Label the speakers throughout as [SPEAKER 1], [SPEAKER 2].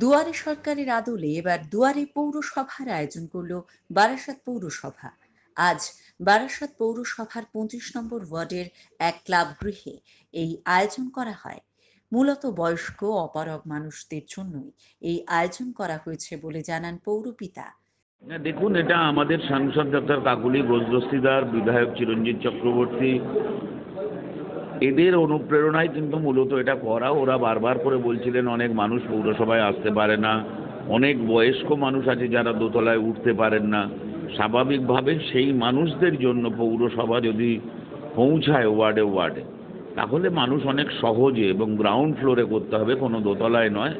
[SPEAKER 1] দুয়ারে সরকারের আদলে এবার দুয়ারে পৌরসভার আয়োজন করল বারাসাত পৌরসভা। আজ বারাসাত পৌরসভার পঁচিশ নম্বর ওয়ার্ডের এক ক্লাব গৃহে এই আয়োজন করা হয়। মূলত বয়স্ক, অপারগ মানুষদের জন্যই এই আয়োজন করা হয়েছে বলে জানান পৌরপিতা।
[SPEAKER 2] দেখুন, এটা আমাদের সাংসদ ডক্টর কাকুলি ঘোষদস্তিদার বিধায়ক চিরঞ্জিত চক্রবর্তী এদের অনুপ্রেরণায় কিন্তু মূলত এটা করা। ওরা বারবার করে বলছিলেন, অনেক মানুষ পৌরসভায় আসতে পারে না। অনেক বয়স্ক মানুষ আছে যারা দোতলায় উঠতে পারেন না। স্বাভাবিকভাবে সেই মানুষদের জন্য পৌরসভা যদি পৌঁছায় ওয়ার্ডে ওয়ার্ডে, তাহলে মানুষ অনেক সহজে এবং গ্রাউন্ড ফ্লোরে করতে হবে, কোনো দোতলায় নয়।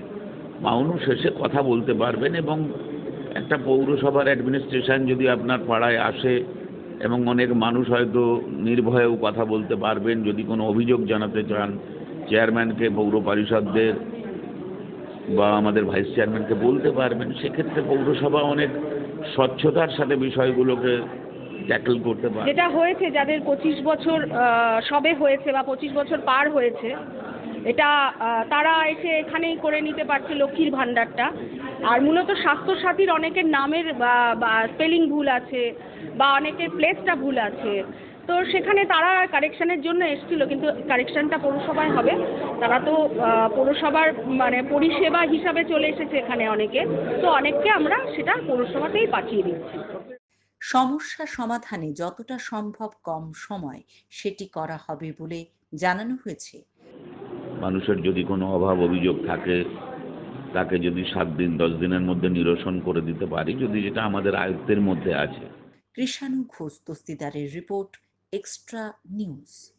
[SPEAKER 2] মানুষ এসে কথা বলতে পারবেন এবং একটা পৌরসভার অ্যাডমিনিস্ট্রেশন যদি আপনার পাড়ায় আসে এবং অনেক মানুষ হয়তো নির্ভয়েও কথা বলতে পারবেন যদি কোনো অভিযোগ জানাতে চান। চেয়ারম্যানকে, পৌর পরিষদদের বা আমাদের ভাইস চেয়ারম্যানকে বলতে পারবেন। সেক্ষেত্রে পৌরসভা অনেক স্বচ্ছতার সাথে বিষয়গুলোকে ট্যাকল করতে পারে
[SPEAKER 3] যেটা হয়েছে, যাদের পঁচিশ বছর সবে হয়েছে বা পঁচিশ বছর পার হয়েছে, এটা তারা এসে এখানেই করে নিতে পারছে লক্ষ্মীর ভাণ্ডারটা। আর মূলত স্বাস্থ্যসাথীর অনেকের নামের বা স্পেলিং ভুল আছে বা অনেকের প্লেসটা ভুল আছে। তো সেখানে তারা কারেকশনের জন্য এসেছিল কিন্তু কারেকশনটা পৌরসভায় হবে। তারা তো পৌরসভার মানে পরিষেবা হিসাবে চলে এসেছে এখানে অনেকে। তো অনেককে আমরা সেটা পৌরসভাতেই পাঠিয়ে দিচ্ছি।
[SPEAKER 1] সমস্যা সমাধানে যতটা সম্ভব কম সময় সেটি করা হবে বলে জানানো হয়েছে।
[SPEAKER 2] মানুষের যদি কোনো অভাব অভিযোগ থাকে তাকে যদি সাত দিন, দশ দিনের মধ্যে নিরসন করে দিতে পারি, যদি যেটা আমাদের আয়ত্তের মধ্যে আছে।
[SPEAKER 1] কৃষাণু ঘোষ দস্তিদারের রিপোর্ট, এক্সট্রা নিউজ।